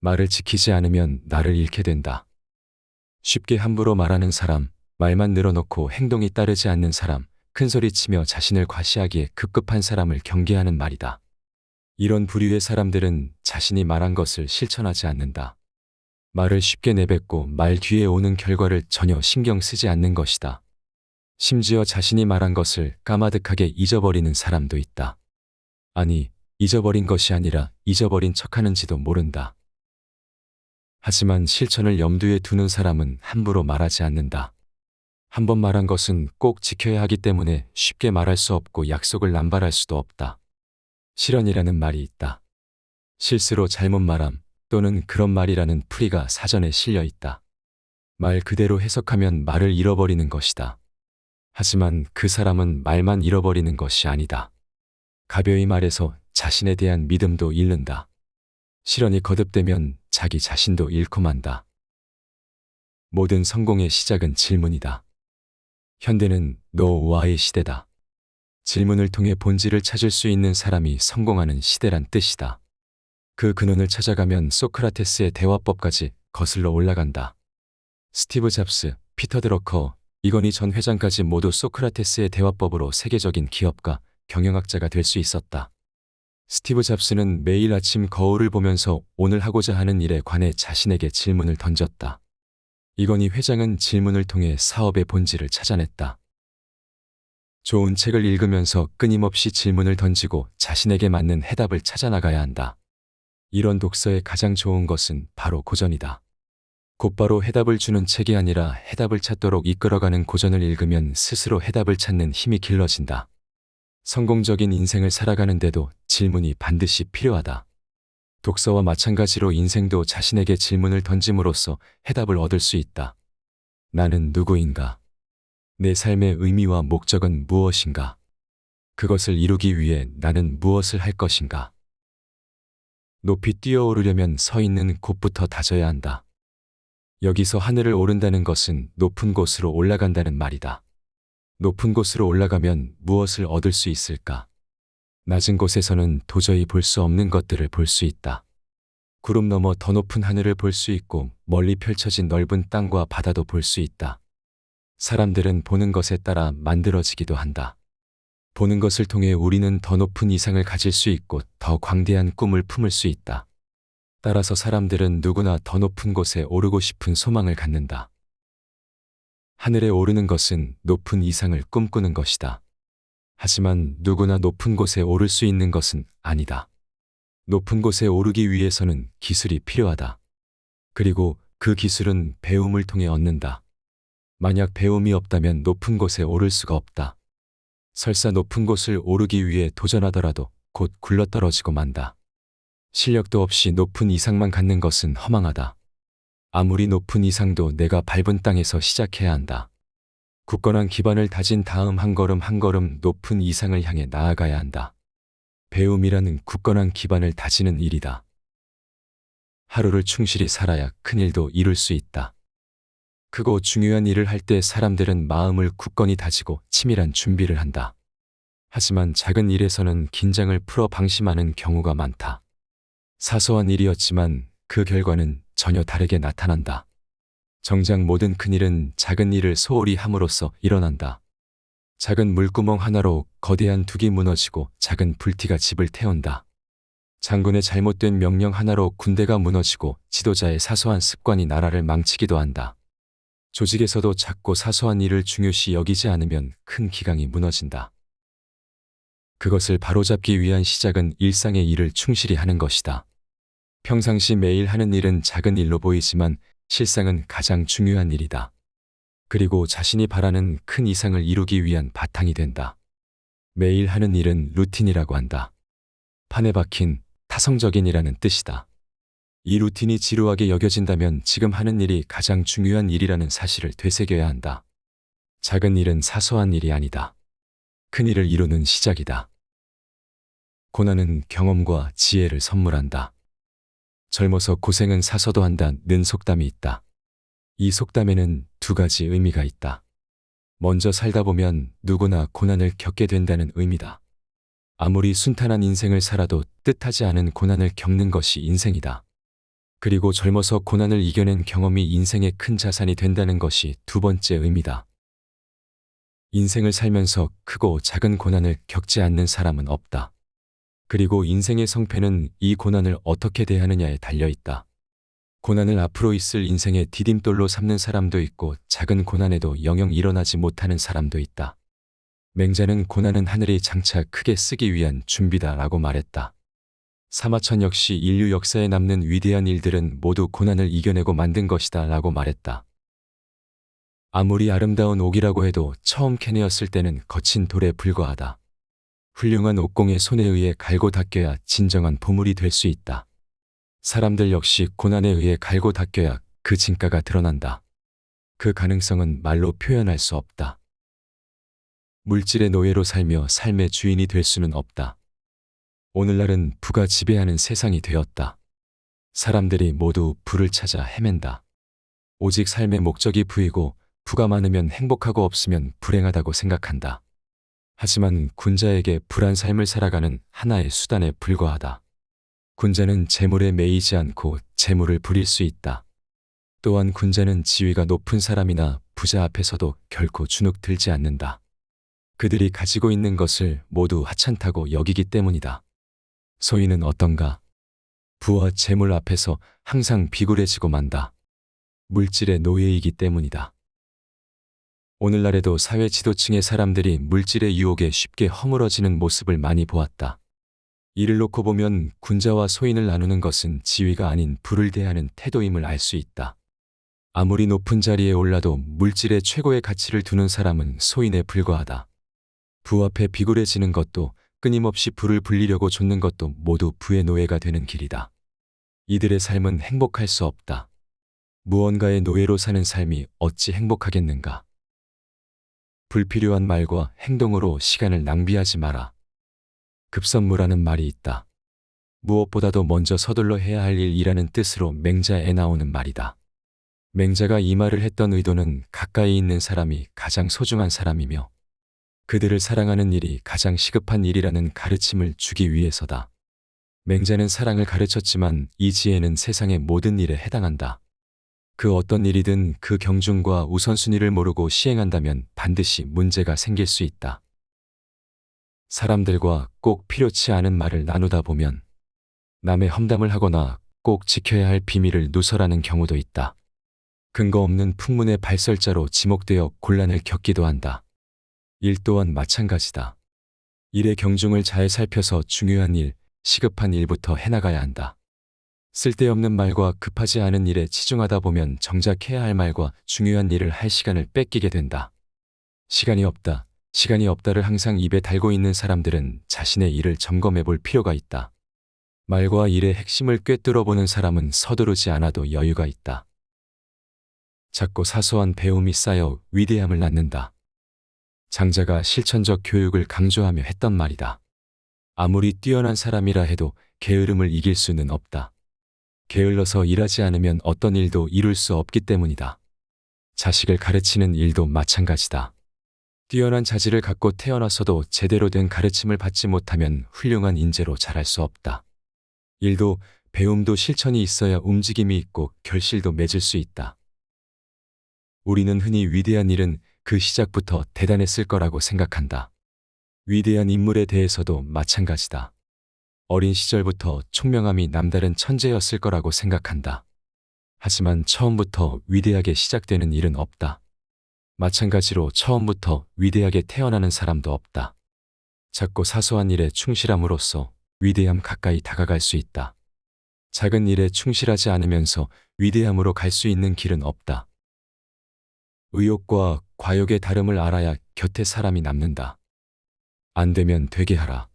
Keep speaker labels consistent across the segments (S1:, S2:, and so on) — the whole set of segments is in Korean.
S1: 말을 지키지 않으면 나를 잃게 된다. 쉽게 함부로 말하는 사람, 말만 늘어놓고 행동이 따르지 않는 사람, 큰소리 치며 자신을 과시하기에 급급한 사람을 경계하는 말이다. 이런 부류의 사람들은 자신이 말한 것을 실천하지 않는다. 말을 쉽게 내뱉고 말 뒤에 오는 결과를 전혀 신경 쓰지 않는 것이다. 심지어 자신이 말한 것을 까마득하게 잊어버리는 사람도 있다. 아니, 잊어버린 것이 아니라 잊어버린 척하는지도 모른다. 하지만 실천을 염두에 두는 사람은 함부로 말하지 않는다. 한 번 말한 것은 꼭 지켜야 하기 때문에 쉽게 말할 수 없고 약속을 남발할 수도 없다. 실언이라는 말이 있다. 실수로 잘못 말함 또는 그런 말이라는 풀이가 사전에 실려 있다. 말 그대로 해석하면 말을 잃어버리는 것이다. 하지만 그 사람은 말만 잃어버리는 것이 아니다. 가벼이 말해서 자신에 대한 믿음도 잃는다. 실언이 거듭되면 자기 자신도 잃고 만다. 모든 성공의 시작은 질문이다. 현대는 노와의 시대다. 질문을 통해 본질을 찾을 수 있는 사람이 성공하는 시대란 뜻이다. 그 근원을 찾아가면 소크라테스의 대화법까지 거슬러 올라간다. 스티브 잡스, 피터 드러커, 이건희 전 회장까지 모두 소크라테스의 대화법으로 세계적인 기업가, 경영학자가 될 수 있었다. 스티브 잡스는 매일 아침 거울을 보면서 오늘 하고자 하는 일에 관해 자신에게 질문을 던졌다. 이건희 회장은 질문을 통해 사업의 본질을 찾아냈다. 좋은 책을 읽으면서 끊임없이 질문을 던지고 자신에게 맞는 해답을 찾아나가야 한다. 이런 독서의 가장 좋은 것은 바로 고전이다. 곧바로 해답을 주는 책이 아니라 해답을 찾도록 이끌어가는 고전을 읽으면 스스로 해답을 찾는 힘이 길러진다. 성공적인 인생을 살아가는데도 질문이 반드시 필요하다. 독서와 마찬가지로 인생도 자신에게 질문을 던짐으로써 해답을 얻을 수 있다. 나는 누구인가? 내 삶의 의미와 목적은 무엇인가? 그것을 이루기 위해 나는 무엇을 할 것인가? 높이 뛰어오르려면 서 있는 곳부터 다져야 한다. 여기서 하늘을 오른다는 것은 높은 곳으로 올라간다는 말이다. 높은 곳으로 올라가면 무엇을 얻을 수 있을까? 낮은 곳에서는 도저히 볼 수 없는 것들을 볼 수 있다. 구름 너머 더 높은 하늘을 볼 수 있고 멀리 펼쳐진 넓은 땅과 바다도 볼 수 있다. 사람들은 보는 것에 따라 만들어지기도 한다. 보는 것을 통해 우리는 더 높은 이상을 가질 수 있고 더 광대한 꿈을 품을 수 있다. 따라서 사람들은 누구나 더 높은 곳에 오르고 싶은 소망을 갖는다. 하늘에 오르는 것은 높은 이상을 꿈꾸는 것이다. 하지만 누구나 높은 곳에 오를 수 있는 것은 아니다. 높은 곳에 오르기 위해서는 기술이 필요하다. 그리고 그 기술은 배움을 통해 얻는다. 만약 배움이 없다면 높은 곳에 오를 수가 없다. 설사 높은 곳을 오르기 위해 도전하더라도 곧 굴러떨어지고 만다. 실력도 없이 높은 이상만 갖는 것은 허망하다. 아무리 높은 이상도 내가 밟은 땅에서 시작해야 한다. 굳건한 기반을 다진 다음 한 걸음 한 걸음 높은 이상을 향해 나아가야 한다. 배움이라는 굳건한 기반을 다지는 일이다. 하루를 충실히 살아야 큰 일도 이룰 수 있다. 크고 중요한 일을 할 때 사람들은 마음을 굳건히 다지고 치밀한 준비를 한다. 하지만 작은 일에서는 긴장을 풀어 방심하는 경우가 많다. 사소한 일이었지만 그 결과는 전혀 다르게 나타난다. 정작 모든 큰일은 작은 일을 소홀히 함으로써 일어난다. 작은 물구멍 하나로 거대한 둑이 무너지고 작은 불티가 집을 태운다. 장군의 잘못된 명령 하나로 군대가 무너지고 지도자의 사소한 습관이 나라를 망치기도 한다. 조직에서도 작고 사소한 일을 중요시 여기지 않으면 큰 기강이 무너진다. 그것을 바로잡기 위한 시작은 일상의 일을 충실히 하는 것이다. 평상시 매일 하는 일은 작은 일로 보이지만 실상은 가장 중요한 일이다. 그리고 자신이 바라는 큰 이상을 이루기 위한 바탕이 된다. 매일 하는 일은 루틴이라고 한다. 판에 박힌 타성적인이라는 뜻이다. 이 루틴이 지루하게 여겨진다면 지금 하는 일이 가장 중요한 일이라는 사실을 되새겨야 한다. 작은 일은 사소한 일이 아니다. 큰 일을 이루는 시작이다. 고난은 경험과 지혜를 선물한다. 젊어서 고생은 사서도 한다는 속담이 있다. 이 속담에는 두 가지 의미가 있다. 먼저 살다 보면 누구나 고난을 겪게 된다는 의미다. 아무리 순탄한 인생을 살아도 뜻하지 않은 고난을 겪는 것이 인생이다. 그리고 젊어서 고난을 이겨낸 경험이 인생의 큰 자산이 된다는 것이 두 번째 의미다. 인생을 살면서 크고 작은 고난을 겪지 않는 사람은 없다. 그리고 인생의 성패는 이 고난을 어떻게 대하느냐에 달려 있다. 고난을 앞으로 있을 인생의 디딤돌로 삼는 사람도 있고 작은 고난에도 영영 일어나지 못하는 사람도 있다. 맹자는 고난은 하늘이 장차 크게 쓰기 위한 준비다 라고 말했다. 사마천 역시 인류 역사에 남는 위대한 일들은 모두 고난을 이겨내고 만든 것이다 라고 말했다. 아무리 아름다운 옥이라고 해도 처음 캐내었을 때는 거친 돌에 불과하다. 훌륭한 옥공의 손에 의해 갈고 닦여야 진정한 보물이 될 수 있다. 사람들 역시 고난에 의해 갈고 닦여야 그 진가가 드러난다. 그 가능성은 말로 표현할 수 없다. 물질의 노예로 살며 삶의 주인이 될 수는 없다. 오늘날은 부가 지배하는 세상이 되었다. 사람들이 모두 부를 찾아 헤맨다. 오직 삶의 목적이 부이고 부가 많으면 행복하고 없으면 불행하다고 생각한다. 하지만 군자에게 불안 삶을 살아가는 하나의 수단에 불과하다. 군자는 재물에 매이지 않고 재물을 부릴 수 있다. 또한 군자는 지위가 높은 사람이나 부자 앞에서도 결코 주눅 들지 않는다. 그들이 가지고 있는 것을 모두 하찮다고 여기기 때문이다. 소인은 어떤가? 부와 재물 앞에서 항상 비굴해지고 만다. 물질의 노예이기 때문이다. 오늘날에도 사회 지도층의 사람들이 물질의 유혹에 쉽게 허물어지는 모습을 많이 보았다. 이를 놓고 보면 군자와 소인을 나누는 것은 지위가 아닌 부를 대하는 태도임을 알 수 있다. 아무리 높은 자리에 올라도 물질의 최고의 가치를 두는 사람은 소인에 불과하다. 부 앞에 비굴해지는 것도 끊임없이 부를 불리려고 좇는 것도 모두 부의 노예가 되는 길이다. 이들의 삶은 행복할 수 없다. 무언가의 노예로 사는 삶이 어찌 행복하겠는가? 불필요한 말과 행동으로 시간을 낭비하지 마라. 급선무라는 말이 있다. 무엇보다도 먼저 서둘러 해야 할 일이라는 뜻으로 맹자에 나오는 말이다. 맹자가 이 말을 했던 의도는 가까이 있는 사람이 가장 소중한 사람이며 그들을 사랑하는 일이 가장 시급한 일이라는 가르침을 주기 위해서다. 맹자는 사랑을 가르쳤지만 이 지혜는 세상의 모든 일에 해당한다. 그 어떤 일이든 그 경중과 우선순위를 모르고 시행한다면 반드시 문제가 생길 수 있다. 사람들과 꼭 필요치 않은 말을 나누다 보면 남의 험담을 하거나 꼭 지켜야 할 비밀을 누설하는 경우도 있다. 근거 없는 풍문의 발설자로 지목되어 곤란을 겪기도 한다. 일 또한 마찬가지다. 일의 경중을 잘 살펴서 중요한 일, 시급한 일부터 해나가야 한다. 쓸데없는 말과 급하지 않은 일에 치중하다 보면 정작 해야 할 말과 중요한 일을 할 시간을 뺏기게 된다. 시간이 없다. 시간이 없다를 항상 입에 달고 있는 사람들은 자신의 일을 점검해 볼 필요가 있다. 말과 일의 핵심을 꿰뚫어 보는 사람은 서두르지 않아도 여유가 있다. 작고 사소한 배움이 쌓여 위대함을 낳는다. 장자가 실천적 교육을 강조하며 했던 말이다. 아무리 뛰어난 사람이라 해도 게으름을 이길 수는 없다. 게을러서 일하지 않으면 어떤 일도 이룰 수 없기 때문이다. 자식을 가르치는 일도 마찬가지다. 뛰어난 자질을 갖고 태어났어도 제대로 된 가르침을 받지 못하면 훌륭한 인재로 자랄 수 없다. 일도 배움도 실천이 있어야 움직임이 있고 결실도 맺을 수 있다. 우리는 흔히 위대한 일은 그 시작부터 대단했을 거라고 생각한다. 위대한 인물에 대해서도 마찬가지다. 어린 시절부터 총명함이 남다른 천재였을 거라고 생각한다. 하지만 처음부터 위대하게 시작되는 일은 없다. 마찬가지로 처음부터 위대하게 태어나는 사람도 없다. 작고 사소한 일에 충실함으로써 위대함 가까이 다가갈 수 있다. 작은 일에 충실하지 않으면서 위대함으로 갈 수 있는 길은 없다. 의욕과 과욕의 다름을 알아야 곁에 사람이 남는다. 안 되면 되게 하라.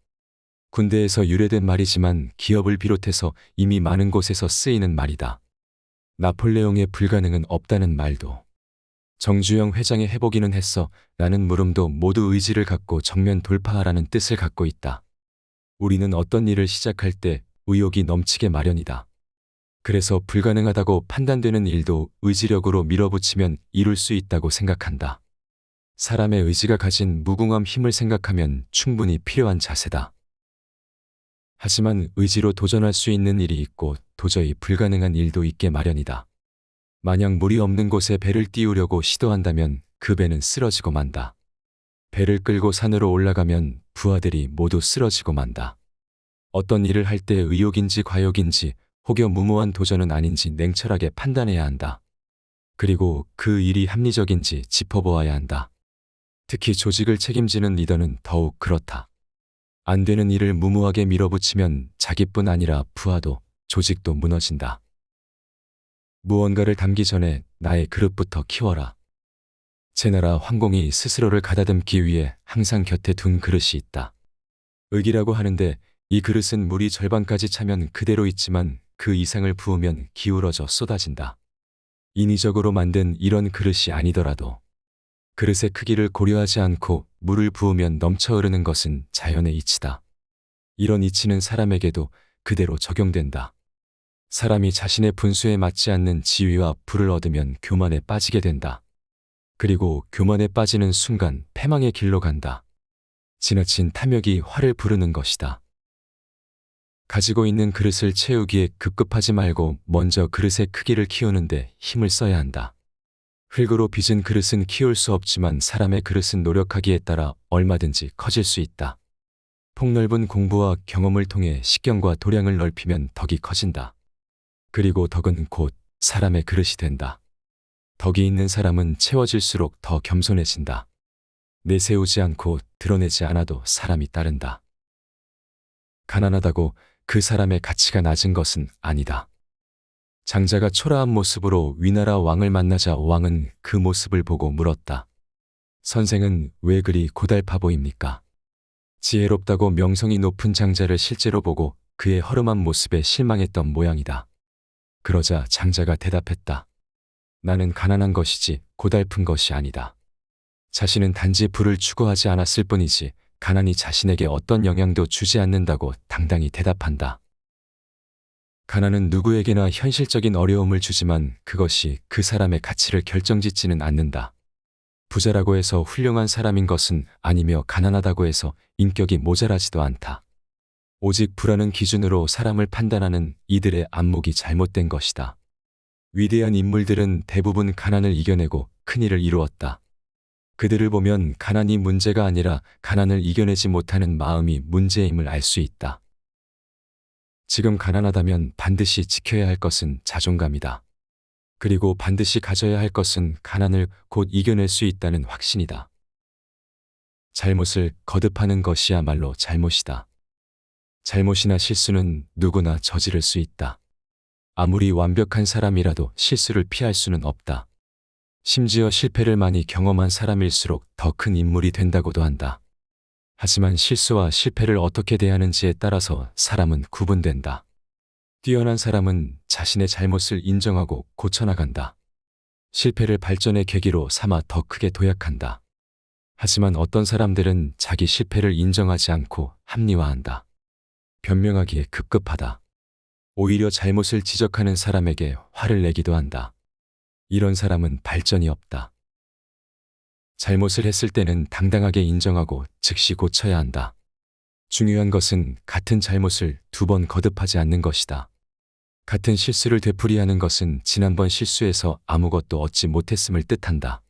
S1: 군대에서 유래된 말이지만 기업을 비롯해서 이미 많은 곳에서 쓰이는 말이다. 나폴레옹의 불가능은 없다는 말도. 정주영 회장의 해보기는 했어 라는 물음도 모두 의지를 갖고 정면 돌파하라는 뜻을 갖고 있다. 우리는 어떤 일을 시작할 때 의욕이 넘치게 마련이다. 그래서 불가능하다고 판단되는 일도 의지력으로 밀어붙이면 이룰 수 있다고 생각한다. 사람의 의지가 가진 무궁함 힘을 생각하면 충분히 필요한 자세다. 하지만 의지로 도전할 수 있는 일이 있고 도저히 불가능한 일도 있게 마련이다. 만약 물이 없는 곳에 배를 띄우려고 시도한다면 그 배는 쓰러지고 만다. 배를 끌고 산으로 올라가면 부하들이 모두 쓰러지고 만다. 어떤 일을 할 때 의욕인지 과욕인지 혹여 무모한 도전은 아닌지 냉철하게 판단해야 한다. 그리고 그 일이 합리적인지 짚어보아야 한다. 특히 조직을 책임지는 리더는 더욱 그렇다. 안 되는 일을 무모하게 밀어붙이면 자기뿐 아니라 부하도 조직도 무너진다. 무언가를 담기 전에 나의 그릇부터 키워라. 제나라 황공이 스스로를 가다듬기 위해 항상 곁에 둔 그릇이 있다. 의기라고 하는데 이 그릇은 물이 절반까지 차면 그대로 있지만 그 이상을 부으면 기울어져 쏟아진다. 인위적으로 만든 이런 그릇이 아니더라도 그릇의 크기를 고려하지 않고 물을 부으면 넘쳐 흐르는 것은 자연의 이치다. 이런 이치는 사람에게도 그대로 적용된다. 사람이 자신의 분수에 맞지 않는 지위와 부를 얻으면 교만에 빠지게 된다. 그리고 교만에 빠지는 순간 패망의 길로 간다. 지나친 탐욕이 화를 부르는 것이다. 가지고 있는 그릇을 채우기에 급급하지 말고 먼저 그릇의 크기를 키우는데 힘을 써야 한다. 흙으로 빚은 그릇은 키울 수 없지만 사람의 그릇은 노력하기에 따라 얼마든지 커질 수 있다. 폭넓은 공부와 경험을 통해 식견과 도량을 넓히면 덕이 커진다. 그리고 덕은 곧 사람의 그릇이 된다. 덕이 있는 사람은 채워질수록 더 겸손해진다. 내세우지 않고 드러내지 않아도 사람이 따른다. 가난하다고 그 사람의 가치가 낮은 것은 아니다. 장자가 초라한 모습으로 위나라 왕을 만나자 왕은 그 모습을 보고 물었다. 선생은 왜 그리 고달파 보입니까? 지혜롭다고 명성이 높은 장자를 실제로 보고 그의 허름한 모습에 실망했던 모양이다. 그러자 장자가 대답했다. 나는 가난한 것이지 고달픈 것이 아니다. 자신은 단지 부를 추구하지 않았을 뿐이지 가난이 자신에게 어떤 영향도 주지 않는다고 당당히 대답한다. 가난은 누구에게나 현실적인 어려움을 주지만 그것이 그 사람의 가치를 결정짓지는 않는다. 부자라고 해서 훌륭한 사람인 것은 아니며 가난하다고 해서 인격이 모자라지도 않다. 오직 부라는 기준으로 사람을 판단하는 이들의 안목이 잘못된 것이다. 위대한 인물들은 대부분 가난을 이겨내고 큰일을 이루었다. 그들을 보면 가난이 문제가 아니라 가난을 이겨내지 못하는 마음이 문제임을 알 수 있다. 지금 가난하다면 반드시 지켜야 할 것은 자존감이다. 그리고 반드시 가져야 할 것은 가난을 곧 이겨낼 수 있다는 확신이다. 잘못을 거듭하는 것이야말로 잘못이다. 잘못이나 실수는 누구나 저지를 수 있다. 아무리 완벽한 사람이라도 실수를 피할 수는 없다. 심지어 실패를 많이 경험한 사람일수록 더 큰 인물이 된다고도 한다. 하지만 실수와 실패를 어떻게 대하는지에 따라서 사람은 구분된다. 뛰어난 사람은 자신의 잘못을 인정하고 고쳐나간다. 실패를 발전의 계기로 삼아 더 크게 도약한다. 하지만 어떤 사람들은 자기 실패를 인정하지 않고 합리화한다. 변명하기에 급급하다. 오히려 잘못을 지적하는 사람에게 화를 내기도 한다. 이런 사람은 발전이 없다. 잘못을 했을 때는 당당하게 인정하고 즉시 고쳐야 한다. 중요한 것은 같은 잘못을 두 번 거듭하지 않는 것이다. 같은 실수를 되풀이하는 것은 지난번 실수에서 아무것도 얻지 못했음을 뜻한다.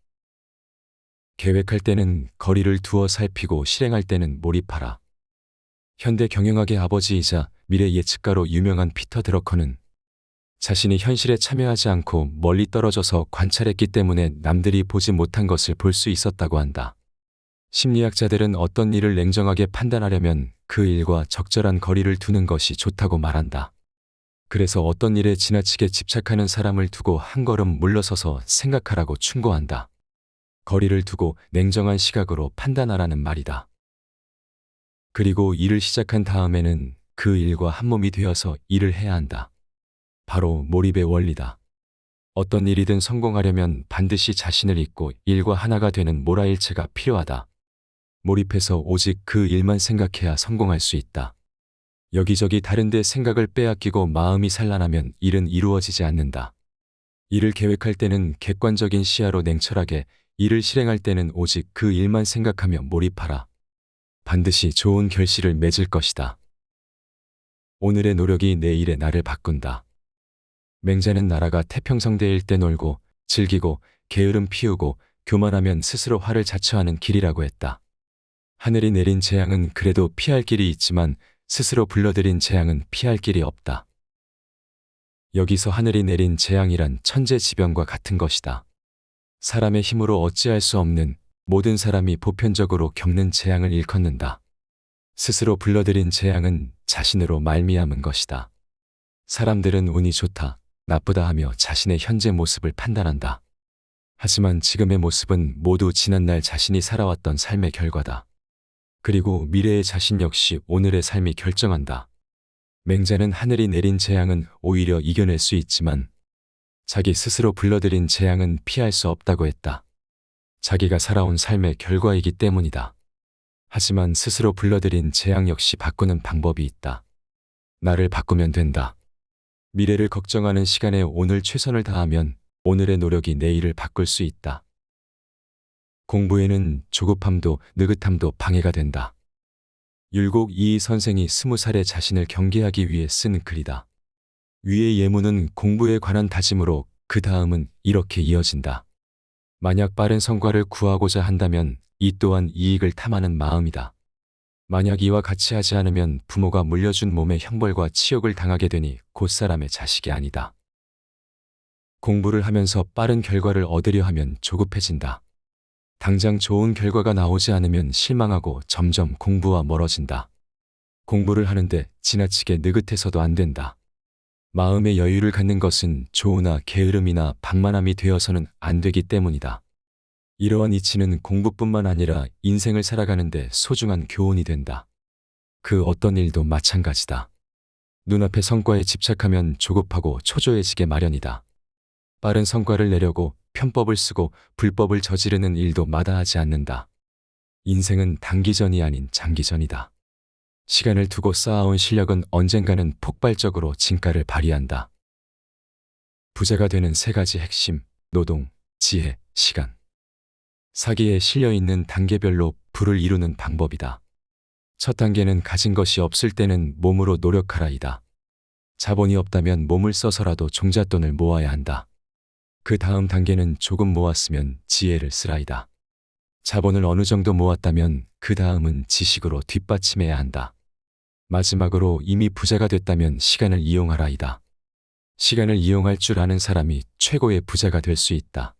S1: 계획할 때는 거리를 두어 살피고 실행할 때는 몰입하라. 현대 경영학의 아버지이자 미래 예측가로 유명한 피터 드러커는 자신이 현실에 참여하지 않고 멀리 떨어져서 관찰했기 때문에 남들이 보지 못한 것을 볼 수 있었다고 한다. 심리학자들은 어떤 일을 냉정하게 판단하려면 그 일과 적절한 거리를 두는 것이 좋다고 말한다. 그래서 어떤 일에 지나치게 집착하는 사람을 두고 한 걸음 물러서서 생각하라고 충고한다. 거리를 두고 냉정한 시각으로 판단하라는 말이다. 그리고 일을 시작한 다음에는 그 일과 한 몸이 되어서 일을 해야 한다. 바로 몰입의 원리다. 어떤 일이든 성공하려면 반드시 자신을 잊고 일과 하나가 되는 모라일체가 필요하다. 몰입해서 오직 그 일만 생각해야 성공할 수 있다. 여기저기 다른데 생각을 빼앗기고 마음이 산란하면 일은 이루어지지 않는다. 일을 계획할 때는 객관적인 시야로 냉철하게, 일을 실행할 때는 오직 그 일만 생각하며 몰입하라. 반드시 좋은 결실을 맺을 것이다. 오늘의 노력이 내일의 나를 바꾼다. 맹자는 나라가 태평성대일 때 놀고 즐기고 게으름 피우고 교만하면 스스로 화를 자처하는 길이라고 했다. 하늘이 내린 재앙은 그래도 피할 길이 있지만 스스로 불러들인 재앙은 피할 길이 없다. 여기서 하늘이 내린 재앙이란 천재지변과 같은 것이다. 사람의 힘으로 어찌할 수 없는 모든 사람이 보편적으로 겪는 재앙을 일컫는다. 스스로 불러들인 재앙은 자신으로 말미암은 것이다. 사람들은 운이 좋다, 나쁘다 하며 자신의 현재 모습을 판단한다. 하지만 지금의 모습은 모두 지난날 자신이 살아왔던 삶의 결과다. 그리고 미래의 자신 역시 오늘의 삶이 결정한다. 맹자는 하늘이 내린 재앙은 오히려 이겨낼 수 있지만 자기 스스로 불러들인 재앙은 피할 수 없다고 했다. 자기가 살아온 삶의 결과이기 때문이다. 하지만 스스로 불러들인 재앙 역시 바꾸는 방법이 있다. 나를 바꾸면 된다. 미래를 걱정하는 시간에 오늘 최선을 다하면 오늘의 노력이 내일을 바꿀 수 있다. 공부에는 조급함도 느긋함도 방해가 된다. 율곡 이희 선생이 스무 살에 자신을 경계하기 위해 쓴 글이다. 위의 예문은 공부에 관한 다짐으로 그 다음은 이렇게 이어진다. 만약 빠른 성과를 구하고자 한다면 이 또한 이익을 탐하는 마음이다. 만약 이와 같이 하지 않으면 부모가 물려준 몸의 형벌과 치욕을 당하게 되니 곧 사람의 자식이 아니다. 공부를 하면서 빠른 결과를 얻으려 하면 조급해진다. 당장 좋은 결과가 나오지 않으면 실망하고 점점 공부와 멀어진다. 공부를 하는데 지나치게 느긋해서도 안 된다. 마음의 여유를 갖는 것은 조우나 게으름이나 방만함이 되어서는 안 되기 때문이다. 이러한 이치는 공부뿐만 아니라 인생을 살아가는데 소중한 교훈이 된다. 그 어떤 일도 마찬가지다. 눈앞의 성과에 집착하면 조급하고 초조해지게 마련이다. 빠른 성과를 내려고 편법을 쓰고 불법을 저지르는 일도 마다하지 않는다. 인생은 단기전이 아닌 장기전이다. 시간을 두고 쌓아온 실력은 언젠가는 폭발적으로 진가를 발휘한다. 부자가 되는 세 가지 핵심, 노동, 지혜, 시간. 사기에 실려 있는 단계별로 부를 이루는 방법이다. 첫 단계는 가진 것이 없을 때는 몸으로 노력하라이다. 자본이 없다면 몸을 써서라도 종잣돈을 모아야 한다. 그 다음 단계는 조금 모았으면 지혜를 쓰라이다. 자본을 어느 정도 모았다면 그 다음은 지식으로 뒷받침해야 한다. 마지막으로 이미 부자가 됐다면 시간을 이용하라이다. 시간을 이용할 줄 아는 사람이 최고의 부자가 될 수 있다.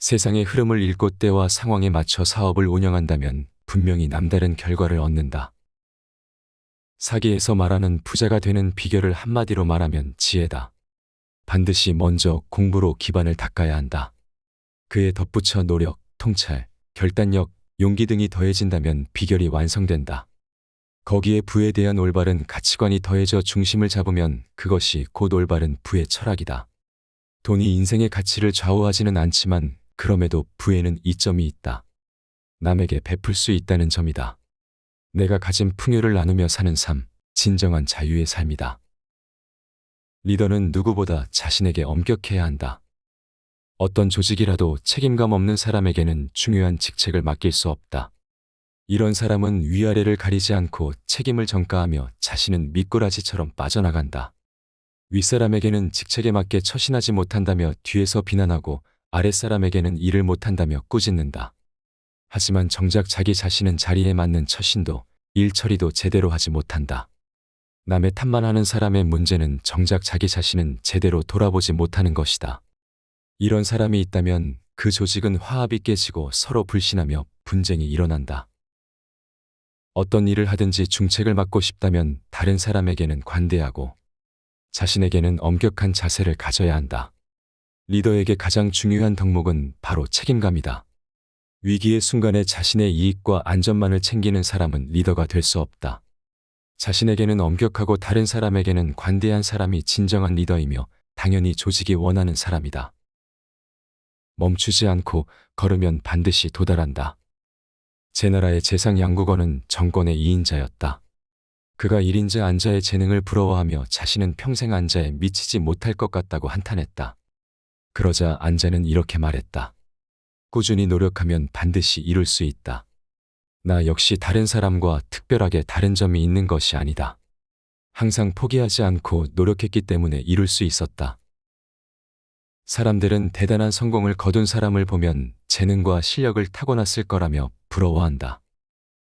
S1: 세상의 흐름을 읽고 때와 상황에 맞춰 사업을 운영한다면 분명히 남다른 결과를 얻는다. 사기에서 말하는 부자가 되는 비결을 한마디로 말하면 지혜다. 반드시 먼저 공부로 기반을 닦아야 한다. 그에 덧붙여 노력, 통찰, 결단력, 용기 등이 더해진다면 비결이 완성된다. 거기에 부에 대한 올바른 가치관이 더해져 중심을 잡으면 그것이 곧 올바른 부의 철학이다. 돈이 인생의 가치를 좌우하지는 않지만 그럼에도 부에는 이점이 있다. 남에게 베풀 수 있다는 점이다. 내가 가진 풍요를 나누며 사는 삶, 진정한 자유의 삶이다. 리더는 누구보다 자신에게 엄격해야 한다. 어떤 조직이라도 책임감 없는 사람에게는 중요한 직책을 맡길 수 없다. 이런 사람은 위아래를 가리지 않고 책임을 전가하며 자신은 미꾸라지처럼 빠져나간다. 윗사람에게는 직책에 맞게 처신하지 못한다며 뒤에서 비난하고 아랫사람에게는 일을 못한다며 꾸짖는다. 하지만 정작 자기 자신은 자리에 맞는 처신도 일 처리도 제대로 하지 못한다. 남의 탓만 하는 사람의 문제는 정작 자기 자신은 제대로 돌아보지 못하는 것이다. 이런 사람이 있다면 그 조직은 화합이 깨지고 서로 불신하며 분쟁이 일어난다. 어떤 일을 하든지 중책을 맡고 싶다면 다른 사람에게는 관대하고 자신에게는 엄격한 자세를 가져야 한다. 리더에게 가장 중요한 덕목은 바로 책임감이다. 위기의 순간에 자신의 이익과 안전만을 챙기는 사람은 리더가 될 수 없다. 자신에게는 엄격하고 다른 사람에게는 관대한 사람이 진정한 리더이며 당연히 조직이 원하는 사람이다. 멈추지 않고 걸으면 반드시 도달한다. 제 나라의 재상 양국어는 정권의 2인자였다. 그가 1인자 안자의 재능을 부러워하며 자신은 평생 안자에 미치지 못할 것 같다고 한탄했다. 그러자 안자는 이렇게 말했다. 꾸준히 노력하면 반드시 이룰 수 있다. 나 역시 다른 사람과 특별하게 다른 점이 있는 것이 아니다. 항상 포기하지 않고 노력했기 때문에 이룰 수 있었다. 사람들은 대단한 성공을 거둔 사람을 보면 재능과 실력을 타고났을 거라며 부러워한다.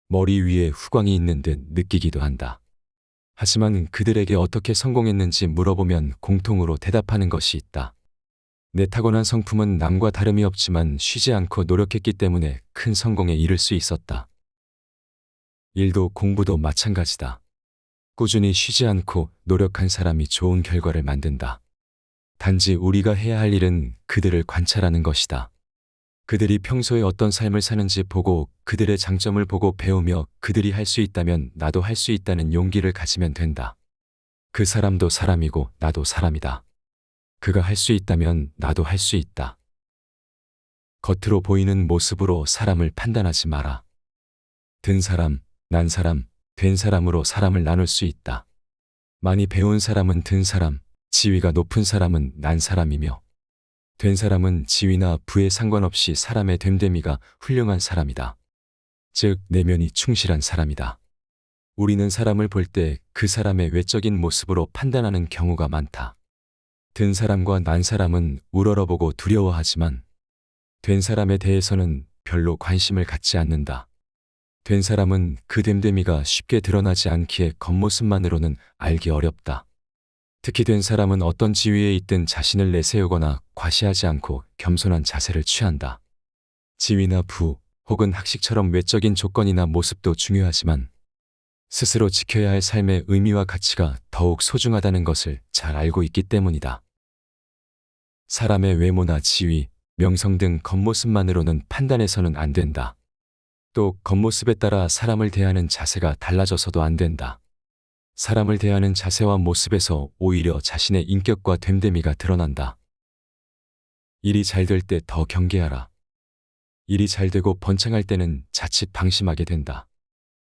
S1: 머리 위에 후광이 있는 듯 느끼기도 한다. 하지만 그들에게 어떻게 성공했는지 물어보면 공통으로 대답하는 것이 있다. 내 타고난 성품은 남과 다름이 없지만 쉬지 않고 노력했기 때문에 큰 성공에 이를 수 있었다. 일도 공부도 마찬가지다. 꾸준히 쉬지 않고 노력한 사람이 좋은 결과를 만든다. 단지 우리가 해야 할 일은 그들을 관찰하는 것이다. 그들이 평소에 어떤 삶을 사는지 보고 그들의 장점을 보고 배우며 그들이 할 수 있다면 나도 할 수 있다는 용기를 가지면 된다. 그 사람도 사람이고 나도 사람이다. 그가 할 수 있다면 나도 할 수 있다. 겉으로 보이는 모습으로 사람을 판단하지 마라. 든 사람, 난 사람, 된 사람으로 사람을 나눌 수 있다. 많이 배운 사람은 든 사람, 지위가 높은 사람은 난 사람이며, 된 사람은 지위나 부에 상관없이 사람의 됨됨이가 훌륭한 사람이다. 즉, 내면이 충실한 사람이다. 우리는 사람을 볼 때 그 사람의 외적인 모습으로 판단하는 경우가 많다. 든 사람과 난 사람은 우러러보고 두려워하지만, 된 사람에 대해서는 별로 관심을 갖지 않는다. 된 사람은 그 됨됨이가 쉽게 드러나지 않기에 겉모습만으로는 알기 어렵다. 특히 된 사람은 어떤 지위에 있든 자신을 내세우거나 과시하지 않고 겸손한 자세를 취한다. 지위나 부 혹은 학식처럼 외적인 조건이나 모습도 중요하지만 스스로 지켜야 할 삶의 의미와 가치가 더욱 소중하다는 것을 잘 알고 있기 때문이다. 사람의 외모나 지위, 명성 등 겉모습만으로는 판단해서는 안 된다. 또 겉모습에 따라 사람을 대하는 자세가 달라져서도 안 된다. 사람을 대하는 자세와 모습에서 오히려 자신의 인격과 됨됨이가 드러난다. 일이 잘 될 때 더 경계하라. 일이 잘 되고 번창할 때는 자칫 방심하게 된다.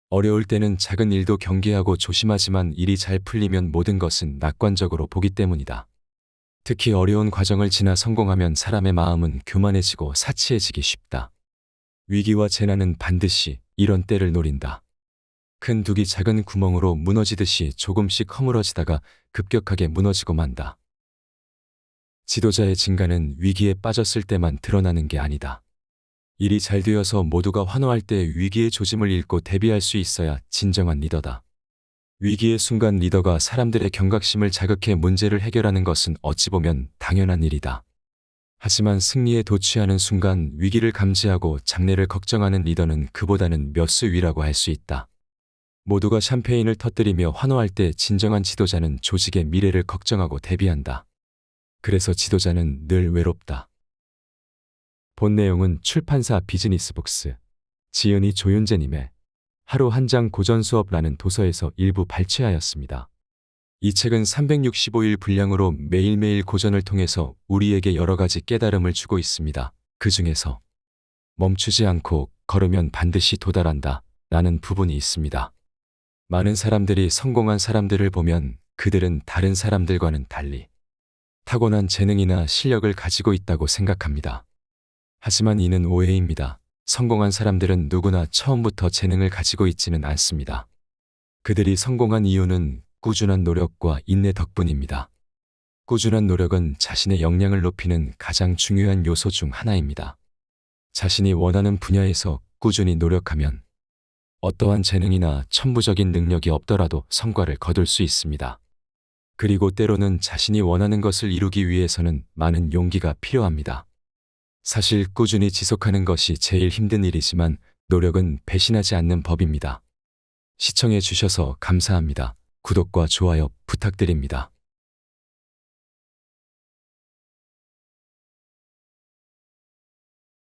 S1: 어려울 때는 작은 일도 경계하고 조심하지만 일이 잘 풀리면 모든 것은 낙관적으로 보기 때문이다. 특히 어려운 과정을 지나 성공하면 사람의 마음은 교만해지고 사치해지기 쉽다. 위기와 재난은 반드시 이런 때를 노린다. 큰 둑이 작은 구멍으로 무너지듯이 조금씩 허물어지다가 급격하게 무너지고 만다. 지도자의 진가는 위기에 빠졌을 때만 드러나는 게 아니다. 일이 잘 되어서 모두가 환호할 때 위기의 조짐을 읽고 대비할 수 있어야 진정한 리더다. 위기의 순간 리더가 사람들의 경각심을 자극해 문제를 해결하는 것은 어찌 보면 당연한 일이다. 하지만 승리에 도취하는 순간 위기를 감지하고 장래를 걱정하는 리더는 그보다는 몇 수 위라고 할 수 있다. 모두가 샴페인을 터뜨리며 환호할 때 진정한 지도자는 조직의 미래를 걱정하고 대비한다. 그래서 지도자는 늘 외롭다. 본 내용은 출판사 비즈니스북스, 지은이 조윤재님의 하루 한 장 고전 수업라는 도서에서 일부 발췌하였습니다. 이 책은 365일 분량으로 매일매일 고전을 통해서 우리에게 여러 가지 깨달음을 주고 있습니다. 그 중에서 멈추지 않고 걸으면 반드시 도달한다 라는 부분이 있습니다. 많은 사람들이 성공한 사람들을 보면 그들은 다른 사람들과는 달리 타고난 재능이나 실력을 가지고 있다고 생각합니다. 하지만 이는 오해입니다. 성공한 사람들은 누구나 처음부터 재능을 가지고 있지는 않습니다. 그들이 성공한 이유는 꾸준한 노력과 인내 덕분입니다. 꾸준한 노력은 자신의 역량을 높이는 가장 중요한 요소 중 하나입니다. 자신이 원하는 분야에서 꾸준히 노력하면 어떠한 재능이나 천부적인 능력이 없더라도 성과를 거둘 수 있습니다. 그리고 때로는 자신이 원하는 것을 이루기 위해서는 많은 용기가 필요합니다. 사실 꾸준히 지속하는 것이 제일 힘든 일이지만 노력은 배신하지 않는 법입니다. 시청해 주셔서 감사합니다. 구독과 좋아요 부탁드립니다.